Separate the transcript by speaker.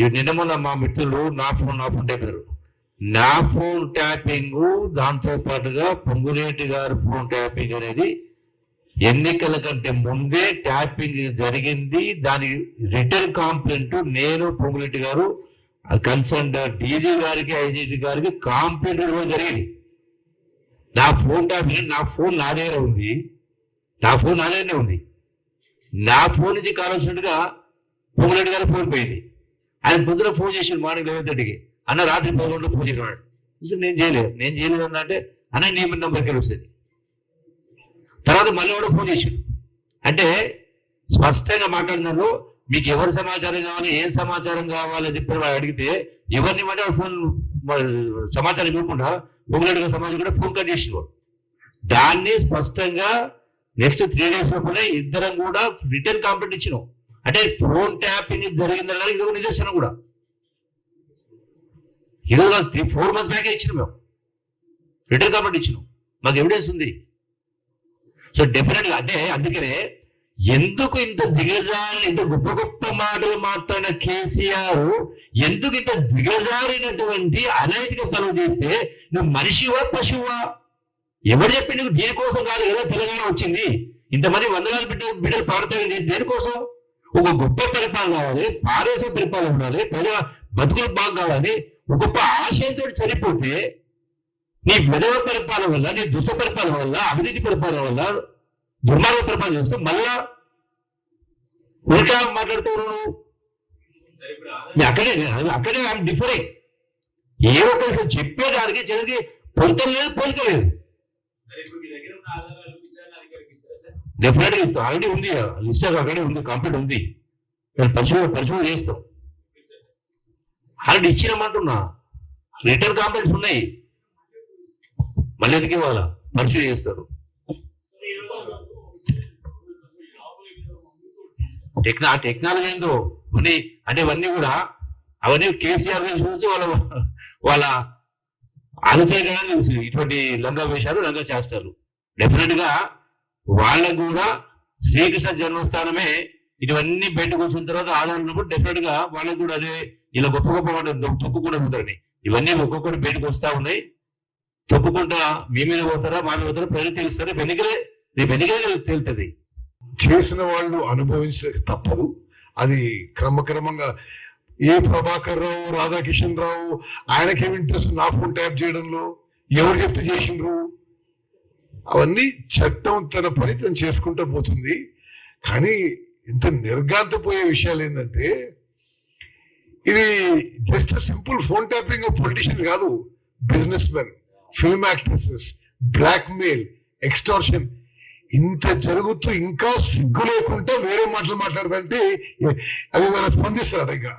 Speaker 1: ఈ నిన్న మొన్న మా మిత్రులు నా ఫోన్ నా ఫోన్ టైపారు. నా ఫోన్ ట్యాపింగ్ దాంతో పాటుగా పొంగులేటి గారి ఫోన్ ట్యాపింగ్ అనేది ఎన్నికల కంటే ముందే ట్యాపింగ్ జరిగింది. దాని రిటర్న్ కాంప్లైంట్ నేను పొంగులేటి గారు కన్సర్న్ డీజీ గారికి ఐజీటీ గారికి కాంప్లైంట్ ఇవ్వడం జరిగింది. నా ఫోన్ ట్యాపింగ్ నా ఫోన్ నా దగ్గర ఉంది. నా ఫోన్ నా దగ్గరనే ఉంది. నా ఫోన్ నుంచి కావాల్సినట్టుగా పొంగులేటి గారి ఫోన్ పోయింది. ఆయన పొద్దున ఫోన్ చేసాడు మార్నింగ్ లెవెన్ థర్టీకి. అన్న రాత్రి పదకొండు ఫోన్ చేసినాడు నేను చేయలేదు. నేను చేయలేదు అన్న అంటే అన్న నీ మీద నెంబర్కి వస్తుంది. తర్వాత మళ్ళీ కూడా ఫోన్ చేశాడు. అంటే స్పష్టంగా మాట్లాడినారు మీకు ఎవరి సమాచారం కావాలి ఏం సమాచారం కావాలని చెప్పి వాడు అడిగితే ఎవరిని మాట ఫోన్ సమాచారం ఇవ్వకుండా పొంగులేడుగా సమాచారం కూడా ఫోన్ కట్ చేసినాడు దాన్ని స్పష్టంగా నెక్స్ట్ త్రీ డేస్ లోపలే ఇద్దరం కూడా రిటర్న్ కాంప్లైంట్ ఇచ్చినాం. అంటే ఫోన్ ట్యాపింగ్ జరిగిందన్న ఇది ఒక నిదర్శనం కూడా. ఈరోజు త్రీ ఫోర్ మంత్స్ బ్యాక్ ఇచ్చినాం మేము. రిటర్న్ కాబట్టి ఇచ్చినాం. మాకు ఎవిడెన్స్ ఉంది. సో డెఫినెట్గా అంటే అందుకనే ఎందుకు ఇంత దిగజారి ఇంత గొప్ప గొప్ప మాటలు మాట్లాడిన కేసీఆర్ ఎందుకు ఇంత దిగజారినటువంటి అనైతిక పనులు చేస్తే నువ్వు మనిషివా పశువా? ఎవరు చెప్పి నువ్వు దేనికోసం కాదు ఏదో తెలంగాణ వచ్చింది. ఇంతమంది వందలాది బిడ్డలు బిడ్డలు పాడతాయి దేనికోసం? ఒక గొప్ప పరిపాలన కావాలి పారేసే పరిపాలన ఉండాలి ప్రజల బతుకులు బాగా కావాలని ఒక గొప్ప ఆశయంతో చనిపోతే నీ మెదవ పరిపాలన వల్ల నీ దుష్ట పరిపాలన వల్ల అవినీతి పరిపాలన వల్ల దుర్మార్గ పరిపాలన చేస్తూ మళ్ళా ఉల్టా మాట్లాడుతూ ఉన్నావు నువ్వు. అక్కడే ఐఎమ్ అక్కడే డిఫరెంట్ ఏ ఒక్క విషయం చెప్పేదానికి చిన్నది పొంతం లేదు పోలిక లేదు డెఫినెట్గా ఇస్తాం. ఆల్రెడీ ఉంది. లిస్ట్ అక్కడే ఉంది. కంప్లీట్ ఉంది. నేను పరిశోధన పరిశోధన చేస్తాం. ఆల్రెడీ ఇచ్చినామంటున్నా రిటర్న్ కాంప్లైంట్స్ ఉన్నాయి. మళ్ళీ ఎందుకు ఇవ్వాలా? పరిశీలన చేస్తారు. టెక్నా టెక్నాలజీ ఏందో? కొన్ని అంటే ఇవన్నీ కూడా అవన్నీ కేసీఆర్ గురించి వాళ్ళ వాళ్ళ ఆలోచన ఇటువంటి లంగా వేషాలు లంగా చేస్తారు. డెఫినెట్గా వాళ్ళకు కూడా శ్రీకృష్ణ జన్మస్థానమే. ఇవన్నీ బయట కూర్చున్న తర్వాత ఆధారం డెఫినెట్గా వాళ్ళకు కూడా అదే ఇలా గొప్ప గొప్ప మాట తొక్కుకుండా ఉంటారని ఇవన్నీ ఒక్కొక్కటి బయటకు వస్తా ఉన్నాయి. తొక్కుకుంటా మీ మీద పోతారా మా మీద పోతారా ప్రజలు తెలుస్తారు? వెనుకలే ఎన్నికలే రేపు తేలుతుంది
Speaker 2: చేసిన వాళ్ళు అనుభవించక తప్పదు. అది క్రమక్రమంగా ఏ ప్రభాకర్ రావు రాధాకిషన్ రావు ఆయనకేమి ఇంట్రెస్ట్ నా ఫోన్ ట్యాప్ చేయడంలో? ఎవరు చెప్తే చేసిండ్రు? అవన్నీ చట్టం తన పని తను చేసుకుంటూ పోతుంది. కానీ ఇంత నిర్గాంతపోయే విషయాలు ఏంటంటే ఇది just simple phone tapping politician కాదు businessmen film actresses blackmail extortion. ఇంత జరుగుతూ ఇంకా సిగ్గు లేకుండా వేరే మాటలు మాట్లాడదంటే అది స్పందిస్తారు ఇంకా.